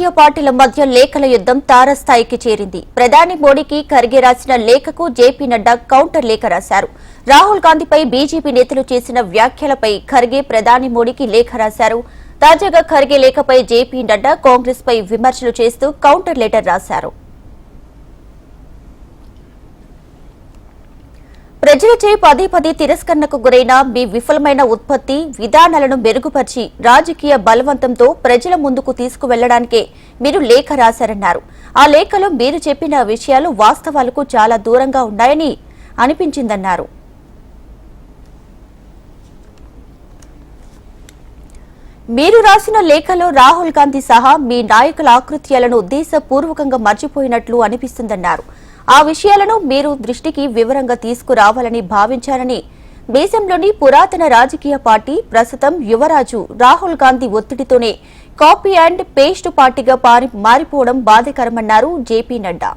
రాజకీయ పార్టీల మధ్య లేఖల యుద్ధం తారస్థాయికి చేరింది. ప్రధాని మోడీకి ఖర్గే రాసిన లేఖకు జేపీ నడ్డా కౌంటర్ లేఖ రాశారు. రాహుల్ గాంధీపై బీజేపీ నేతలు చేసిన వ్యాఖ్యలపై ఖర్గే ప్రధాని మోడీకి లేఖ రాశారు. తాజాగా ఖర్గే లేఖపై జేపీ నడ్డా కాంగ్రెస్ పై విమర్శలు చేస్తూ కౌంటర్ లెటర్ రాశారు. ప్రజలచే పదే పదే తిరస్కరణకు గురైన మీ విఫలమైన ఉత్పత్తి విధానాలను మెరుగుపరిచి రాజకీయ బలవంతంతో ప్రజల ముందుకు తీసుకువెళ్ళడానికే మీరు లేఖ రాశారన్నారు. ఆ లేఖలో మీరు చెప్పిన విషయాలు వాస్తవాలకు చాలా దూరంగా ఉన్నాయని అనిపించిందన్నారు. మీరు రాసిన లేఖలో రాహుల్ గాంధీ సహా మీ నాయకుల ఆకృత్యాలను ఉద్దేశపూర్వకంగా మర్చిపోయినట్లు అనిపిస్తుందన్నారు. ఆ విషయాలను మీరు దృష్టికి వివరంగా తీసుకురావాలని భావించారని దేశంలోని పురాతన రాజకీయ పార్టీ ప్రస్తుతం యువరాజు రాహుల్ గాంధీ ఒత్తిడితోనే కాపీ అండ్ పేస్ట్ పార్టీగా మారిపోవడం బాధకరమన్నారు జేపీ నడ్డా.